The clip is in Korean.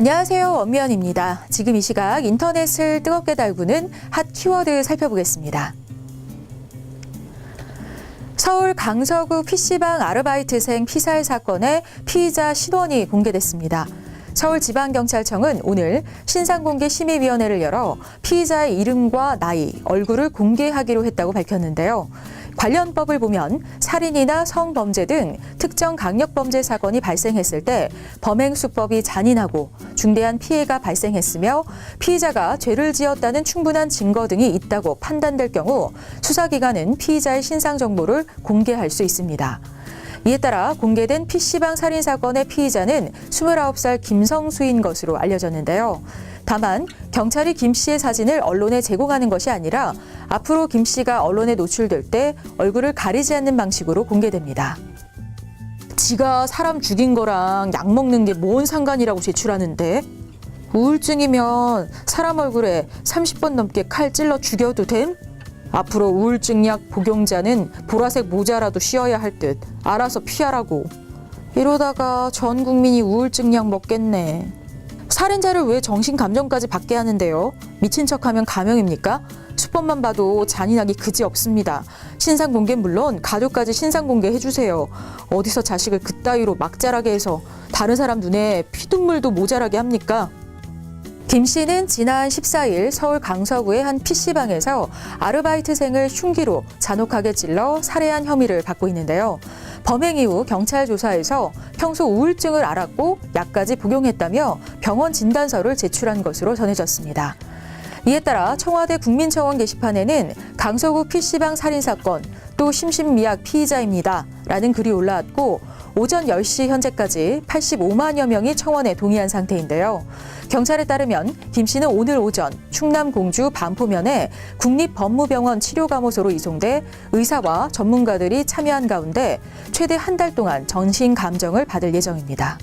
안녕하세요. 원미연입니다. 지금 이 시각 인터넷을 뜨겁게 달구는 핫 키워드 살펴보겠습니다. 서울 강서구 PC방 아르바이트생 피살 사건의 피의자 신원이 공개됐습니다. 서울지방경찰청은 오늘 신상공개 심의위원회를 열어 피의자의 이름과 나이, 얼굴을 공개하기로 했다고 밝혔는데요. 관련 법을 보면 살인이나 성범죄 등 특정 강력범죄 사건이 발생했을 때 범행 수법이 잔인하고 중대한 피해가 발생했으며 피의자가 죄를 지었다는 충분한 증거 등이 있다고 판단될 경우 수사기관은 피의자의 신상 정보를 공개할 수 있습니다. 이에 따라 공개된 PC방 살인 사건의 피의자는 29살 김성수인 것으로 알려졌는데요. 다만 경찰이 김 씨의 사진을 언론에 제공하는 것이 아니라 앞으로 김 씨가 언론에 노출될 때 얼굴을 가리지 않는 방식으로 공개됩니다. 지가 사람 죽인 거랑 약 먹는 게 뭔 상관이라고 제출하는데 우울증이면 사람 얼굴에 30번 넘게 칼 찔러 죽여도 됨? 앞으로 우울증약 복용자는 보라색 모자라도 씌워야 할 듯 알아서 피하라고. 이러다가 전 국민이 우울증약 먹겠네. 살인자를 왜 정신 감정까지 받게 하는데요? 미친 척하면 감형입니까? 수법만 봐도 잔인하기 그지 없습니다. 신상 공개 물론 가족까지 신상 공개 해 주세요. 어디서 자식을 그따위로 막 자라게 해서 다른 사람 눈에 피눈물도 모자라게 합니까? 김 씨는 지난 14일 서울 강서구의 한 PC방에서 아르바이트생을 흉기로 잔혹하게 찔러 살해한 혐의를 받고 있는데요. 범행 이후 경찰 조사에서 평소 우울증을 앓았고 약까지 복용했다며 병원 진단서를 제출한 것으로 전해졌습니다. 이에 따라 청와대 국민청원 게시판에는 강서구 PC방 살인사건 또 심신미약 피의자입니다. 라는 글이 올라왔고 오전 10시 현재까지 85만여 명이 청원에 동의한 상태인데요. 경찰에 따르면 김 씨는 오늘 오전 충남 공주 반포면에 국립법무병원 치료감호소로 이송돼 의사와 전문가들이 참여한 가운데 최대 한 달 동안 전신 감정을 받을 예정입니다.